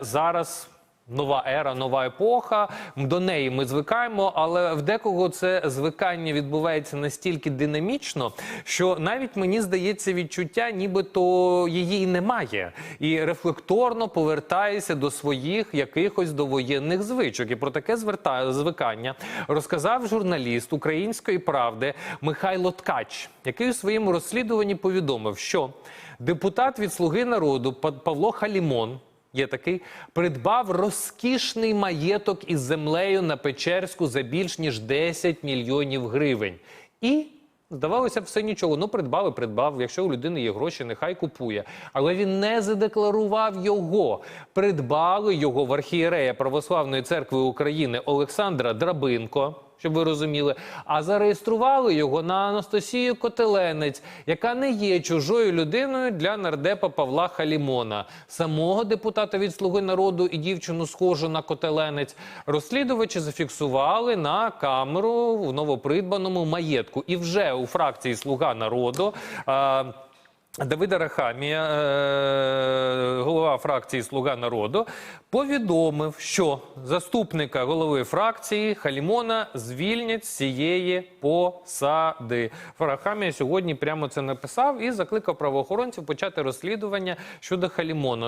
Зараз нова ера, нова епоха. До неї ми звикаємо, але в декого це звикання відбувається настільки динамічно, що навіть мені здається відчуття, нібито її і немає. І рефлекторно повертається до своїх якихось довоєнних звичок. І про таке звикання розказав журналіст української правди Михайло Ткач, який у своєму розслідуванні повідомив, що депутат від Слуги народу Па- Павло Халімон. Є такий, придбав розкішний маєток із землею на Печерську за більш ніж 10 мільйонів гривень. І здавалося, б, все нічого. Ну, придбав і придбав. Якщо у людини є гроші, нехай купує. Але він не задекларував його. Придбали його в архієрея Православної церкви України Олександра Драбинко. Щоб ви розуміли, а зареєстрували його на Анастасію Котеленець, яка не є чужою людиною для нардепа Павла Халімона, самого депутата від Слуги народу і дівчину схожу на Котеленець. Розслідувачі зафіксували на камеру в новопридбаному маєтку. І вже у фракції Слуга народу. Давида Рахамія, е, фракції Слуга народу, повідомив, що заступника голови фракції Халімона звільнять з цієї посади. Фарахамія сьогодні прямо це написав і закликав правоохоронців почати розслідування щодо Халімона.